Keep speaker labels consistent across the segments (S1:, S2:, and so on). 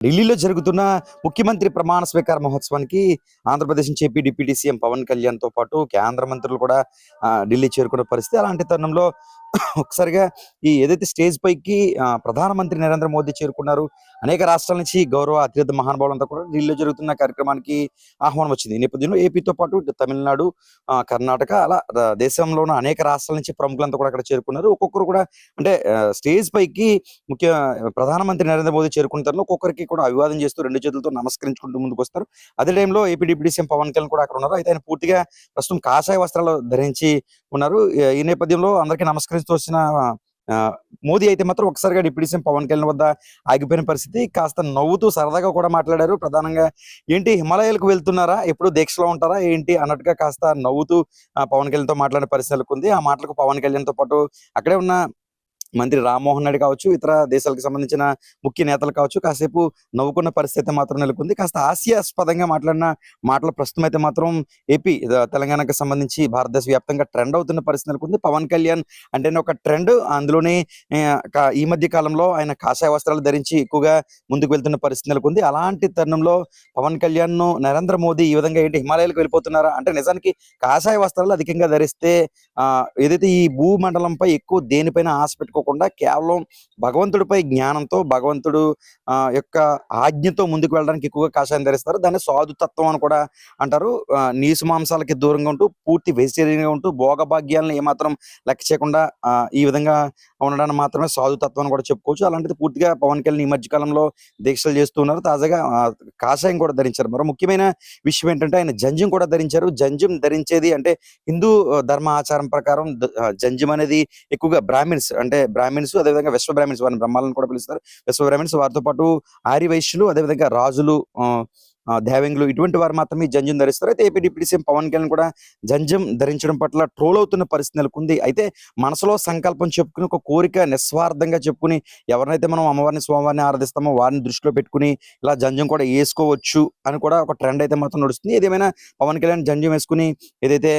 S1: ఢిల్లీలో జరుగుతున్న ముఖ్యమంత్రి ప్రమాణ స్వీకార మహోత్సవానికి ఆంధ్రప్రదేశ్ నుంచి ఏపీ డిప్యూటీ సీఎం పవన్ కళ్యాణ్తో పాటు కేంద్ర మంత్రులు కూడా ఢిల్లీ చేరుకున్న పరిస్థితి అలాంటి తరుణంలో ఒకసారిగా ఈ ఏదైతే స్టేజ్ పైకి ప్రధానమంత్రి నరేంద్ర మోదీ చేరుకున్నారు అనేక రాష్ట్రాల నుంచి గౌరవ అతిథి మహానుభావులంతా కూడా ఢిల్లీలో జరుగుతున్న కార్యక్రమానికి ఆహ్వానం వచ్చింది. ఈ నేపథ్యంలో ఏపీతో పాటు తమిళనాడు ఆ, కర్ణాటక అలా దేశంలోని అనేక రాష్ట్రాల నుంచి ప్రముఖులంతా కూడా అక్కడ చేరుకున్నారు. ఒక్కొక్కరు కూడా అంటే స్టేజ్ పైకి ముఖ్య ప్రధానమంత్రి నరేంద్ర మోదీ చేరుకున్న తర్వాత ఒక్కొక్కరికి కూడా అభివాదం చేస్తూ రెండు చేతులతో నమస్కరించుకుంటూ ముందుకు వస్తారు. అదే టైంలో AP deputy CM Pawan Kalyan కూడా అక్కడ ఉన్నారు. అయితే ఆయన పూర్తిగా ప్రస్తుతం కాషాయ వస్త్రాలు ధరించి ఉన్నారు. ఈ- నేపథ్యంలో అందరికీ నమస్కరిస్తూ వచ్చిన ఆ, మోదీ అయితే మాత్రం ఒకసారిగా డిప్యూటీ సీఎం పవన్ కళ్యాణ్ వద్ద ఆగిపోయిన పరిస్థితి. కాస్త నవ్వుతూ సరదాగా కూడా మాట్లాడారు. ప్రధానంగా ఏంటి హిమాలయాలకు వెళ్తున్నారా? ఎప్పుడు దీక్షలో ఉంటారా? ఏంటి అన్నట్టుగా కాస్త నవ్వుతూ పవన్ కళ్యాణ్తో మాట్లాడిన పరిస్థితి నెలకొంది. ఆ మాటలకు పవన్ కళ్యాణ్తో పాటు అక్కడే ఉన్న మంత్రి రామ్మోహన్ రెడ్డి కావచ్చు ఇతర దేశాలకు సంబంధించిన ముఖ్య నేతలు కావచ్చు కాసేపు నవ్వుకున్న పరిస్థితి మాత్రం నెలకొంది. కాస్త హాస్యాస్పదంగా మాట్లాడిన మాటలు ప్రస్తుతం అయితే మాత్రం ఏపీ తెలంగాణకు సంబంధించి భారతదేశ వ్యాప్తంగా ట్రెండ్ అవుతున్న పరిస్థితి నెలకొంది. పవన్ కళ్యాణ్ అంటేనే ఒక ట్రెండ్ అందులోనే ఈ మధ్య కాలంలో ఆయన కాషాయ వస్త్రాలు ధరించి ఎక్కువగా ముందుకు వెళ్తున్న పరిస్థితి నెలకొంది. అలాంటి తరుణంలో పవన్ కళ్యాణ్ను నరేంద్ర మోదీ ఈ విధంగా ఏంటి హిమాలయాలకు వెళ్ళిపోతున్నారా? అంటే నిజానికి కాషాయ వస్త్రాలు అధికంగా ధరిస్తే ఆ ఏదైతే ఈ భూమండలంపై ఎక్కువ దేనిపైన ఆశ పెట్టుకో పెట్టుకోకుండా కేవలం భగవంతుడిపై జ్ఞానంతో భగవంతుడు ఆ, యొక్క ఆజ్ఞతో ముందుకు వెళ్ళడానికి ఎక్కువగా కాషాయం ధరిస్తారు. దాన్ని సాధుతత్వం అని కూడా అంటారు. నీసు మాంసాలకి దూరంగా ఉంటూ పూర్తి వెజిటేరియన్గా ఉంటూ భోగభాగ్యాలను ఏమాత్రం లెక్క చేయకుండా ఈ విధంగా ఉండడానికి మాత్రమే సాధుతత్వం అని కూడా చెప్పుకోవచ్చు. అలాంటిది పూర్తిగా పవన్ కళ్యాణ్ ఈ మధ్యకాలంలో దీక్షలు చేస్తున్నారు తాజాగా కాషాయం కూడా ధరించారు. మరో ముఖ్యమైన విషయం ఏంటంటే ఆయన జంజం కూడా ధరించారు. జంజం ధరించేది అంటే హిందూ ధర్మ ఆచారం ప్రకారం జంజం అనేది ఎక్కువగా బ్రాహ్మిన్స్ అంటే బ్రాహ్మిన్స్ అదేవిధంగా విశ్వ బ్రాహ్మిన్స్ వారిని బ్రహ్మాలను కూడా పిలుస్తారు. విశ్వ బ్రాహ్మిన్స్ వారితో పాటు ఆర్యవైశ్యులు అదేవిధంగా రాజులు ఆ, దేవంగులు ఇటువంటి వారు మాత్రమే జంజం ధరిస్తారు. అయితే AP deputy CM Pawan Kalyan కూడా జంజం ధరించడం పట్ల ట్రోల్ అవుతున్న పరిస్థితి నెలకొంది. అయితే మనసులో సంకల్పం చెప్పుకుని ఒక కోరిక నిస్వార్థంగా చెప్పుకుని ఎవరినైతే మనం అమ్మవారిని స్వామివారిని ఆరాధిస్తామో వారిని దృష్టిలో పెట్టుకుని ఇలా జంజం కూడా వేసుకోవచ్చు అని కూడా ఒక ట్రెండ్ అయితే మాత్రం నడుస్తుంది. ఏదేమైనా పవన్ కళ్యాణ్ జంజం వేసుకుని ఏదైతే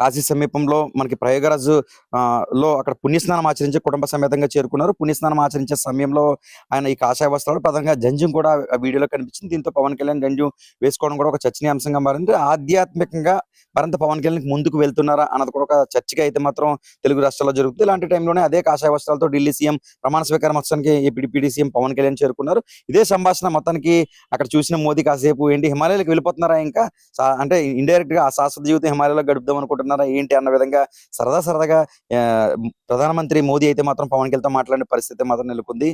S1: కాశీ సమీపంలో మనకి ప్రయోగరాజు ఆ, లో అక్కడ పుణ్యస్నానం ఆచరించి కుటుంబ సమేతంగా చేరుకున్నారు. పుణ్యస్నానం ఆచరించే సమయంలో ఆయన ఈ కాషాయ వస్త్రాలు ప్రధానంగా జంజం కూడా వీడియోలో కనిపించింది. దీంతో పవన్ కళ్యాణ్ జంజం వేసుకోవడం కూడా ఒక చర్చనీయాంశంగా మారింది. ఆధ్యాత్మికంగా మరింత పవన్ కళ్యాణ్ ముందుకు వెళ్తున్నారా అన్నది కూడా ఒక చర్చగా అయితే మాత్రం తెలుగు రాష్ట్రాల్లో జరుగుతుంది. ఇలాంటి టైంలోనే అదే కాషాయ వస్త్రాలతో ఢిల్లీ సీఎం ప్రమాణ స్వీకారం మొత్తానికి ఏపీ సీఎం పవన్ కళ్యాణ్ చేరుకున్నారు. ఇదే సంభాషణ మొత్తానికి అక్కడ చూసిన మోదీ కాసేపు ఏంటి హిమాలయాలకు వెళ్ళిపోతున్నారా ఇంకా? అంటే ఇండైరెక్ట్గా ఆ శాశ్వత జీవితం హిమాలయాలో గడుపుదాం అనుకుంటున్నారా? ఏంటి అన్న విధంగా సరదా సరదాగా ప్రధానమంత్రి మోదీ అయితే మాత్రం పవన్ కళ్యాణ్ మాట్లాడిన పరిస్థితి మాత్రం నెలకొంది.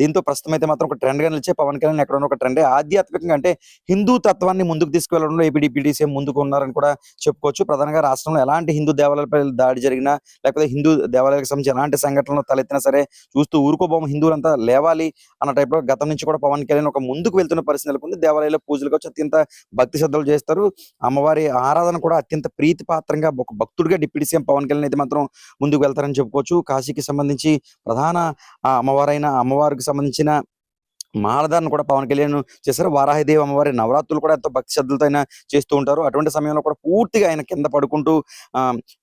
S1: దీంతో ప్రస్తుతం అయితే మాత్రం ఒక ట్రెండ్గా నిలిచే పవన్ కళ్యాణ్ ఎక్కడ ఒక ట్రెండ్. ఆధ్యాత్మికంగా అంటే హిందూ తత్వాన్ని ముందుకు తీసుకువెళ్ళడంలో ఏపీ సీఎం ముందుకు ఉన్నారని కూడా చెప్పుకోవచ్చు. ప్రధానంగా రాష్ట్రంలో ఎలాంటి హిందూ దేవాలయాలపై దాడి జరిగినా లేకపోతే హిందూ దేవాలయాలకు సంబంధించి ఎలాంటి సంఘటనలు తలెత్తినా సరే చూస్తూ ఊరుకోబోమ హిందువులంతా లేవాలి అన్న టైప్లో గతం నుంచి కూడా పవన్ కళ్యాణ్ ఒక ముందుకు వెళ్తున్న పరిస్థితి నెలకొంది. దేవాలయాల్లో పూజలు కావచ్చు అత్యంత భక్తి శ్రద్ధలు చేస్తారు. అమ్మవారి ఆరాధన కూడా అత్యంత ప్రియ ప్రీతిపాత్రంగా ఒక భక్తుడిగా డిప్యూటీ సీఎం పవన్ కళ్యాణ్ అయితే మాత్రం ముందుకు వెళ్తారని చెప్పుకోవచ్చు. కాశీకి సంబంధించి ప్రధాన ఆ అమ్మవారైన అమ్మవారికి సంబంధించిన మాలధారణ కూడా పవన్ కళ్యాణ్ చేశారు. వారాహిదేవి అమ్మవారి నవరాత్రులు కూడా ఎంతో భక్తి శ్రద్ధలతో ఆయన చేస్తూ ఉంటారు. అటువంటి సమయంలో కూడా పూర్తిగా ఆయన కింద పడుకుంటూ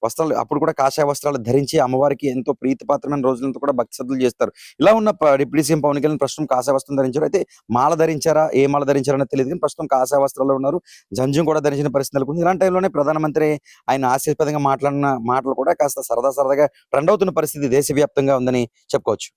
S1: వస్త్రాలు అప్పుడు కూడా కాషాయ వస్త్రాలు ధరించి అమ్మవారికి ఎంతో ప్రీతిపాత్రమైన రోజులంతా కూడా భక్తి శ్రద్ధలు చేస్తారు. ఇలా ఉన్న డిప్యూటీ సీఎం పవన్ కళ్యాణ్ ప్రస్తుతం కాషాయ వస్త్రం ధరించారు. అయితే మాల ధరించారా? ఏ మాల ధరించారని తెలియదు కానీ ప్రస్తుతం కాషాయ వస్త్రాల్లో ఉన్నారు. జంజం కూడా ధరించిన పరిస్థితి నెలకొంది. ఇలాంటి టైంలోనే ప్రధానమంత్రి ఆయన హాస్యాస్పదంగా మాట్లాడిన మాటలు కూడా కాస్త సరదా సరదాగా ట్రెండ్ అవుతున్న పరిస్థితి దేశవ్యాప్తంగా ఉందని చెప్పుకోవచ్చు.